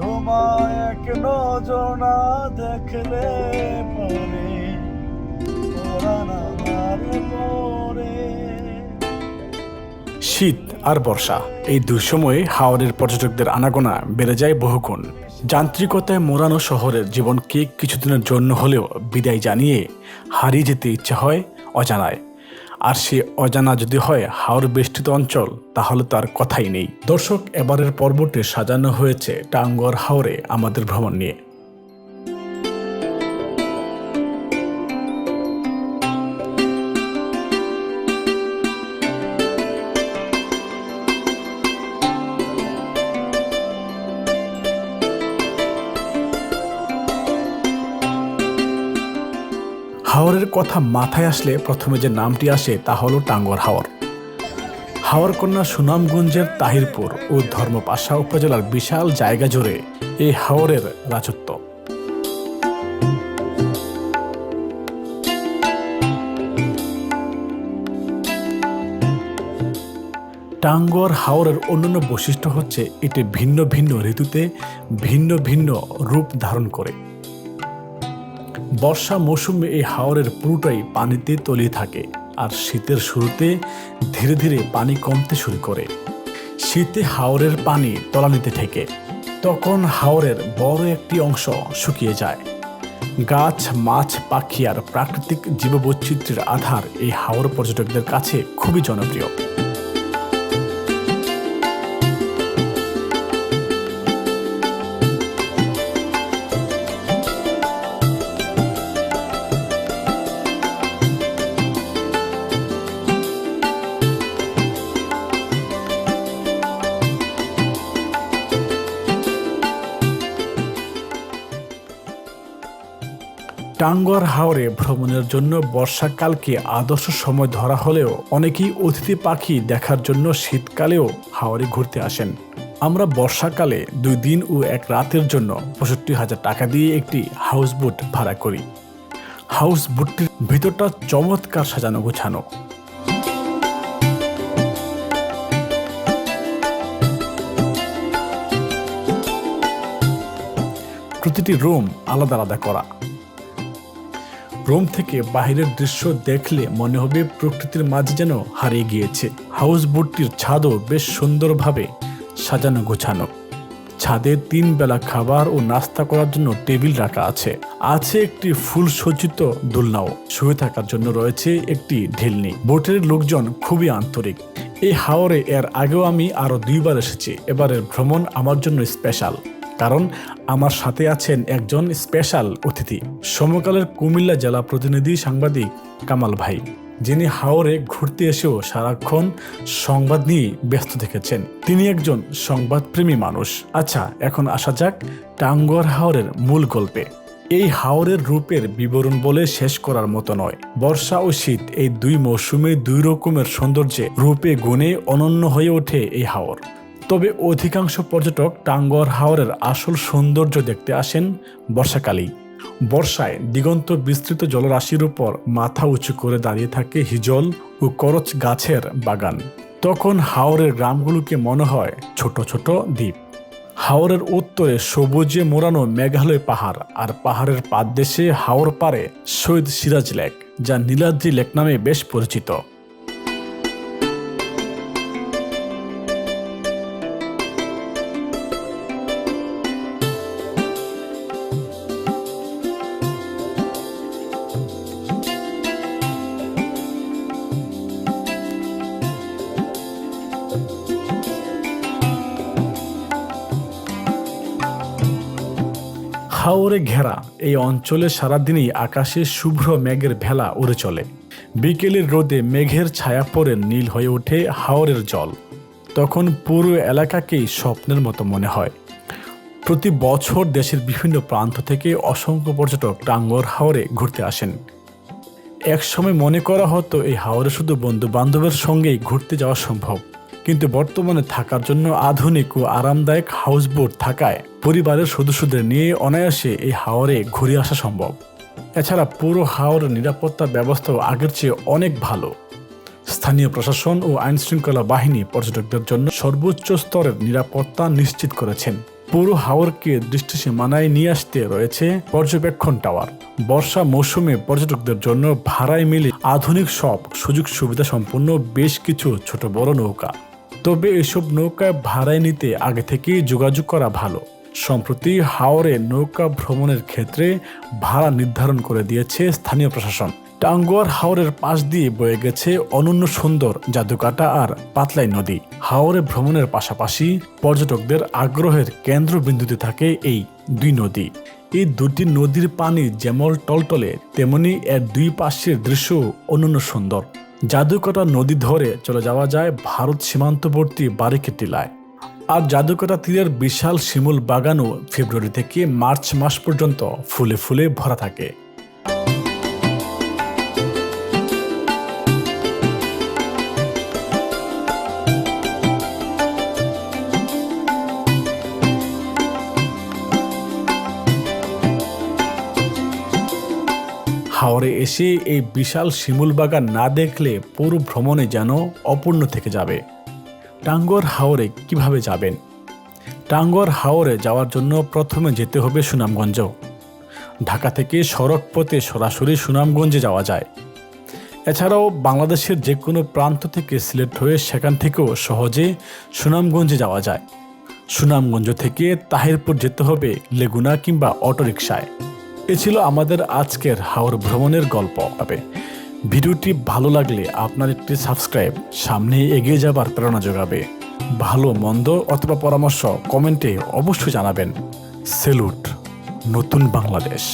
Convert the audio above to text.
তোমায় এক নজর না দেখলে পরে শীত আর বর্ষা, এই দুই সময়ে হাওড়ের পর্যটকদের আনাগোনা বেড়ে যায় বহুগুণ। যান্ত্রিকতায় মোড়ানো শহরের জীবনকে কিছুদিনের জন্য হলেও বিদায় জানিয়ে হারিয়ে যেতে ইচ্ছে হয় অজানায়। আর সে অজানা যদি হয় হাওর বেষ্টিত অঞ্চল, তাহলে তার কথাই নেই। দর্শক, এবারের পর্বটি সাজানো হয়েছে টাঙ্গর হাওরে আমাদের ভ্রমণ নিয়ে। হাওরের কথা মাথায় আসলে প্রথমে যে নামটি আসে তা হলো টাঙ্গর হাওর। হাওর কন্যা সুনামগঞ্জের তাহিরপুর ও ধর্মপাশা উপজেলার বিশাল জায়গা জুড়ে এই হাওরের রাজত্ব। টাঙ্গর হাওরের অন্যান্য বৈশিষ্ট্য হচ্ছে এটি ভিন্ন ভিন্ন ঋতুতে ভিন্ন ভিন্ন রূপ ধারণ করে। বর্ষা মৌসুমে এই হাওরের পুরোটাই পানিতে তলিয়ে থাকে আর শীতের শুরুতে ধীরে ধীরে পানি কমতে শুরু করে। শীতে হাওরের পানি তলানিতে ঠেকে তখন হাওরের বড় একটি অংশ শুকিয়ে যায়। গাছ, মাছ, পাখি আর প্রাকৃতিক জীববৈচিত্র্যের আধার এই হাওর পর্যটকদের কাছে খুবই জনপ্রিয়। টাঙ্গুয়ার হাওরে ভ্রমণের জন্য বর্ষাকালকে আদর্শ সময় ধরা হলেও অনেকেই অতিথি পাখি দেখার জন্য শীতকালেও হাওরে ঘুরতে আসেন। আমরা বর্ষাকালে দুই দিন ও এক রাতের জন্য পঁয়ষট্টি হাজার টাকা দিয়ে একটি হাউস বোট ভাড়া করি। হাউস বোটটির ভিতরটা চমৎকার সাজানো গোছানো। প্রতিটি রুম আলাদা আলাদা করা। রুম থেকে বাহিরের দৃশ্য দেখলে মনে হবে প্রকৃতির মাঝে যেন হারিয়ে গিয়েছে। হাউস বোটটির ছাদও বেশ সুন্দরভাবে সাজানো গোছানো। ছাদে তিন বেলা খাবার ও নাস্তা করার জন্য টেবিল রাখা আছে। আছে একটি ফুল সজ্জিত দোলনাও। শুয়ে থাকার জন্য রয়েছে একটি ঢিলনি। বোটের লোকজন খুবই আন্তরিক। এই হাওরে এর আগেও আমি আরও দুইবার এসেছি। এবারের ভ্রমণ আমার জন্য স্পেশাল। কারণ আমার সাথে আছেন একজন স্পেশাল অতিথি। সমকালের কুমিল্লা জেলা প্রতিনিধি সাংবাদিক কামাল ভাই, যিনি হাওরে ঘুরতে এসেও সারাক্ষণ সংবাদ নিয়ে ব্যস্ত থেকেছেন। তিনি একজন সংবাদপ্রেমী মানুষ। আচ্ছা এখন আসা যাক টাঙ্গুয়ার হাওরের মূল গল্পে। এই হাওরের রূপের বিবরণ বলে শেষ করার মতো নয়। বর্ষা ও শীত এই দুই মৌসুমে দুই রকমের সৌন্দর্যে রূপে গুণে অনন্য হয়ে ওঠে এই হাওর। তবে অধিকাংশ পর্যটক টাঙ্গর হাওরের আসল সৌন্দর্য দেখতে আসেন বর্ষাকালেই। বর্ষায় দিগন্ত বিস্তৃত জলরাশির উপর মাথা উঁচু করে দাঁড়িয়ে থাকে হিজল ও করচ গাছের বাগান। তখন হাওরের গ্রামগুলোকে মনে হয় ছোট ছোট দ্বীপ। হাওরের উত্তরে সবুজে মোড়ানো মেঘালয় পাহাড় আর পাহাড়ের পাদদেশে হাওর পারে সৈয়দ সিরাজ লেক, যা নীলাদ্রি লেক নামে বেশ পরিচিত। হাওরে ঘেরা এই অঞ্চলে সারাদিনই আকাশে শুভ্র মেঘের ভেলা উড়ে চলে। বিকেলের রোদে মেঘের ছায়া পড়ে নীল হয়ে ওঠে হাওরের জল। তখন পুরো এলাকাকেই স্বপ্নের মতো মনে হয়। প্রতি বছর দেশের বিভিন্ন প্রান্ত থেকে অসংখ্য পর্যটক টাঙ্গর হাওরে ঘুরতে আসেন। একসময় মনে করা হতো, এই হাওরে শুধু বন্ধু বান্ধবের সঙ্গেই ঘুরতে যাওয়া সম্ভব। কিন্তু বর্তমানে থাকার জন্য আধুনিক ও আরামদায়ক হাউসবোট থাকায় পরিবারের সদস্যদের নিয়ে অনায়াসে এই হাওরে ঘুরে আসা সম্ভব। এছাড়া পুরো হাওর নিরাপত্তা ব্যবস্থাও আগের চেয়ে অনেক ভালো। স্থানীয় প্রশাসন ও আইন শৃঙ্খলা বাহিনী পর্যটকদের জন্য সর্বোচ্চ স্তরের নিরাপত্তা নিশ্চিত করেছেন। পুরো হাওরকে দৃষ্টি সীমানায় নিয়ে আসতে রয়েছে পর্যবেক্ষণ টাওয়ার। বর্ষা মৌসুমে পর্যটকদের জন্য ভাড়ায় মিলে আধুনিক সব সুযোগ সুবিধা সম্পন্ন বেশ কিছু ছোট বড় নৌকা। তবে এসব নৌকায় ভাড়ায় নিতে আগে থেকেই যোগাযোগ করা ভালো। সম্প্রতি হাওরে নৌকা ভ্রমণের ক্ষেত্রে ভাড়া নির্ধারণ করে দিয়েছে স্থানীয় প্রশাসন। টাঙ্গুয়ার হাওরের পাশ দিয়ে বয়ে গেছে অনন্য সুন্দর জাদুকাটা আর পাতলাই নদী। হাওরে ভ্রমণের পাশাপাশি পর্যটকদের আগ্রহের কেন্দ্রবিন্দুতে থাকে এই দুই নদী। এই দুটি নদীর পানি যেমন টলটলে, তেমনি এর দুই পাশের দৃশ্য অনন্য সুন্দর। জাদুকাটা নদী ধরে চলে যাওয়া যায় ভারত সীমান্তবর্তী বারিকের টিলায় আর জাদুকটা তীরের বিশাল শিমুল বাগানও ফেব্রুয়ারি থেকে মার্চ মাস পর্যন্ত ফুলে ফুলে ভরা থাকে। হাওড়ে এসে এই বিশাল শিমুল বাগান না দেখলে পুরো ভ্রমণে যেন অপূর্ণ থেকে যাবে। টাঙ্গর হাওরে কীভাবে যাবেন? টাঙ্গর হাওরে যাওয়ার জন্য প্রথমে যেতে হবে সুনামগঞ্জ। ঢাকা থেকে সড়ক পথে সরাসরি সুনামগঞ্জে যাওয়া যায়। এছাড়াও বাংলাদেশের যে কোনো প্রান্ত থেকে সিলেট হয়ে সেখান থেকেও সহজে সুনামগঞ্জে যাওয়া যায়। সুনামগঞ্জ থেকে তাহিরপুর যেতে হবে লেগুনা কিংবা অটোরিকশায়। এ ছিল আমাদের আজকের হাওর ভ্রমণের গল্প। হবে ভিডিওটি ভালো লাগলে আপনার একটি সাবস্ক্রাইব সামনে এগিয়ে যাবার প্রেরণা যোগাবে। ভালো, মন্দ অথবা পরামর্শ কমেন্টে অবশ্যই জানাবেন। সেলুট, নতুন বাংলাদেশ।